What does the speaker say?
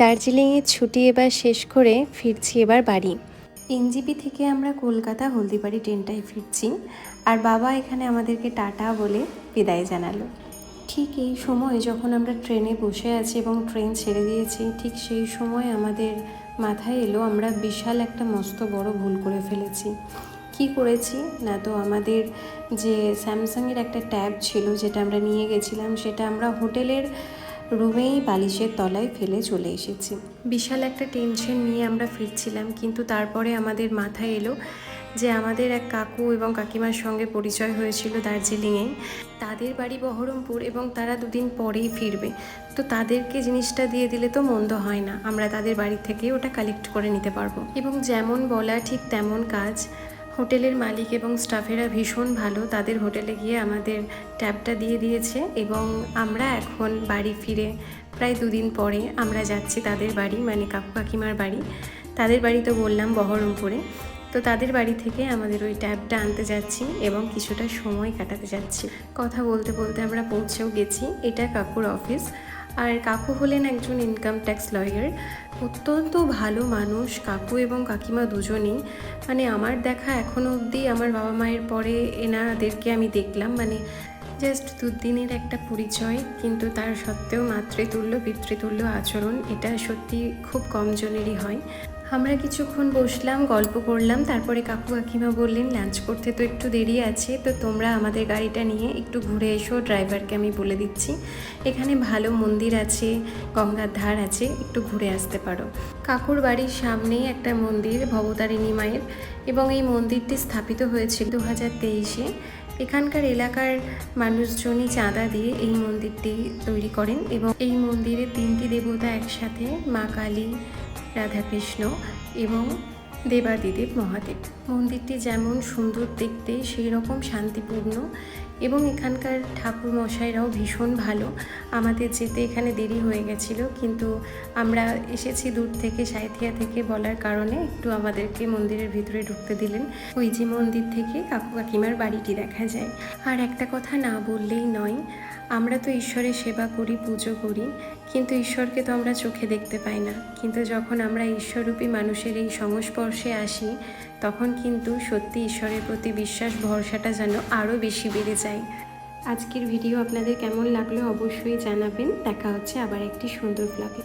দার্জিলিংয়ের ছুটি এবার শেষ করে ফিরছি এবার বাড়ি। এনজিপি থেকে আমরা কলকাতা হলদিবাড়ি ট্রেনটায় ফিরছি আর বাবা এখানে আমাদেরকে টাটা বলে বিদায় জানালো। ঠিক এই সময় যখন আমরা ট্রেনে বসে আছি এবং ট্রেন ছেড়ে দিয়েছি, ঠিক সেই সময় আমাদের মাথায় এলো আমরা বিশাল একটা মস্ত বড় ভুল করে ফেলেছি। কি করেছি? না তো আমাদের যে স্যামসাংয়ের একটা ট্যাব ছিল যেটা আমরা নিয়ে গেছিলাম, সেটা আমরা হোটেলের রুমেই বালিশের তলায় ফেলে চলে এসেছি। বিশাল একটা টেনশন নিয়ে আমরা ফিরছিলাম, কিন্তু তারপরে আমাদের মাথায় এলো যে আমাদের এক কাকু এবং কাকিমার সঙ্গে পরিচয় হয়েছিল দার্জিলিংয়ে। তাদের বাড়ি বহরমপুর এবং তারা দুদিন পরেই ফিরবে। তো তাদেরকে জিনিসটা দিয়ে দিলে তো মন্দ হয় না। আমরা তাদের বাড়ি থেকে ওটা কালেক্ট করে নিতে পারব। এবং যেমন বলা ঠিক তেমন কাজ। হোটেলের মালিক এবং স্টাফেরা ভীষণ ভালো। তাদের হোটেলে গিয়ে আমাদের ট্যাবটা দিয়ে দিয়েছে এবং আমরা এখন বাড়ি ফিরে প্রায় দুদিন পরে আমরা যাচ্ছি তাদের বাড়ি মানে কাকু কাকিমার বাড়ি। তাদের বাড়ি তো বললাম বহরমপুরে। তো তাদের বাড়ি থেকে আমাদের ওই ট্যাবটা আনতে যাচ্ছি এবং কিছুটা সময় কাটাতে যাচ্ছি। কথা বলতে বলতে আমরা পৌঁছেও গেছি। এটা কাকুর অফিস। আর কাকু হলেন একজন ইনকাম ট্যাক্স লয়ার অত্যন্ত ভালো মানুষ, কাকু এবং কাকিমা দুজনেই। মানে আমার দেখা এখনও অবধি আমার বাবা মায়ের পরে এনাদেরকে আমি দেখলাম। মানে জাস্ট দুদিনের একটা পরিচয়, কিন্তু তার সত্ত্বেও মাতৃতুল্য, পিতৃতুল্য আচরণ, এটা সত্যি খুব কমজনেরই হয়। আমরা কিছুক্ষণ বসলাম, গল্প করলাম, তারপরে কাকু কাকিমা বললেন লাঞ্চ করতে তো একটু দেরি আছে, তো তোমরা আমাদের গাড়িটা নিয়ে একটু ঘুরে এসো, ড্রাইভারকে আমি বলে দিচ্ছি। এখানে ভালো মন্দির আছে, গঙ্গার ধার আছে, একটু ঘুরে আসতে পারো। কাকুর বাড়ির সামনেই একটা মন্দির, ভবতারিণী মায়ের, এবং এই মন্দিরটি স্থাপিত হয়েছিল দু হাজার তেইশে। এখানকার এলাকার মানুষজনই চাঁদা দিয়ে এই মন্দিরটি তৈরি করেন, এবং এই মন্দিরে তিনটি দেবতা একসাথে, মা কালী রাধাকৃষ্ণ এবং দেবাদিদেব মহাদেব। মন্দিরটি যেমন সুন্দর দেখতে সেই রকম শান্তিপূর্ণ এবং এখানকার ঠাকুর মশাইরাও ভীষণ ভালো। আমাদের যেতে এখানে দেরি হয়ে গেছিল, কিন্তু আমরা এসেছি দূর থেকে সাঁথিয়া থেকে বলার কারণে একটু আমাদেরকে মন্দিরের ভিতরে ঢুকতে দিলেন। ওই যে মন্দির থেকে কাকু কাকিমার বাড়িটি দেখা যায়। আর একটা কথা না বললেই নয় আমরা তো ঈশ্বরের সেবা করি, পুজো করি, কিন্তু ঈশ্বরকে তো আমরা চোখে দেখতে পাই না। কিন্তু যখন আমরা ঈশ্বররূপী মানুষের এই সংস্পর্শে আসি, তখন কিন্তু সত্যি ঈশ্বরের প্রতি বিশ্বাস ভরসাটা যেন আরও বেশি বেড়ে যায়। আজকের ভিডিও আপনাদের কেমন লাগল অবশ্যই জানাবেন। দেখা হচ্ছে আবার একটি সুন্দর ব্লগে